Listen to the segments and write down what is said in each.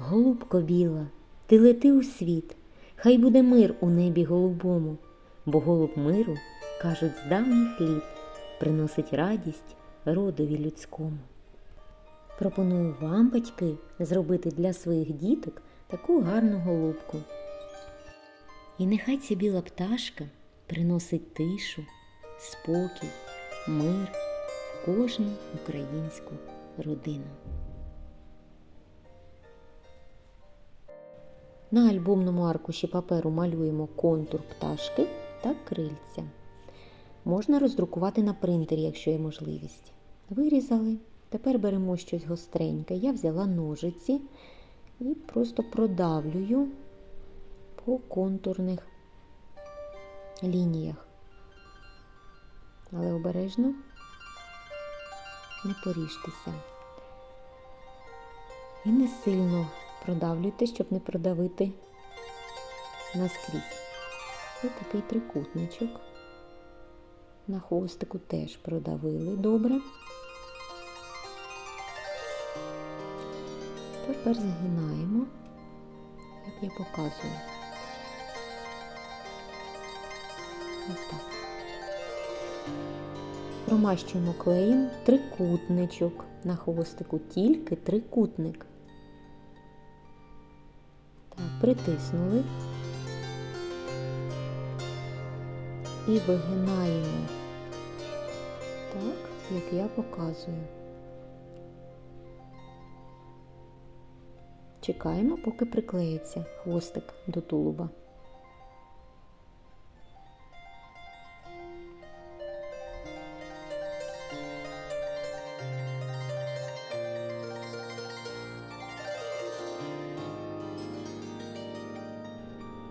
Голубко біла, ти лети у світ, хай буде мир у небі голубому, бо голуб миру, кажуть, з давніх літ приносить радість родові людському. Пропоную вам, батьки, зробити для своїх діток таку гарну голубку. І нехай ця біла пташка приносить тишу, спокій, мир в кожну українську родину. На альбомному аркуші паперу малюємо контур пташки та крильця. Можна роздрукувати на принтері, якщо є можливість. Вирізали. Тепер беремо щось гостреньке. Я взяла ножиці і просто продавлюю по контурних лініях. Але обережно не поріжтеся. І не сильно продавлюйте, щоб не продавити наскрізь. Ось такий трикутничок. На хвостику теж продавили добре. Тепер загинаємо, як я показую. Ось так. Промащуємо клеєм трикутничок на хвостику, тільки трикутник. Притиснули і вигинаємо так, як я показую. Чекаємо, поки приклеїться хвостик до тулуба.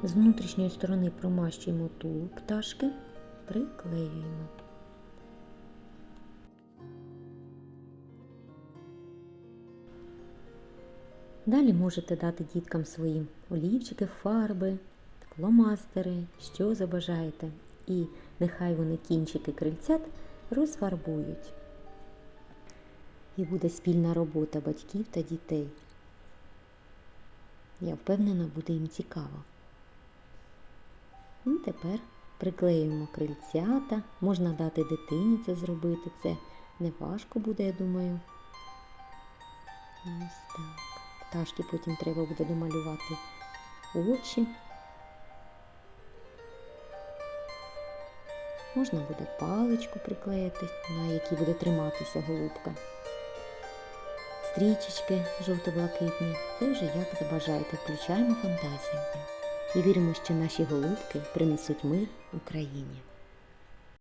З внутрішньої сторони промащуємо тулуб пташки, приклеюємо. Далі можете дати діткам своїм олівчики, фарби, фломастери, що забажаєте. І нехай вони кінчики крильцят розфарбують. І буде спільна робота батьків та дітей. Я впевнена, буде їм цікаво. Тепер приклеюємо крильцята. Можна дати дитині це зробити. Це не важко буде, я думаю. Ось так. Пташки потім треба буде домалювати очі. Можна буде паличку приклеїти, на якій буде триматися голубка. Стрічечки жовто-блакитні. Це вже як забажаєте. Включаємо фантазію. І віримо, що наші голубки принесуть мир Україні.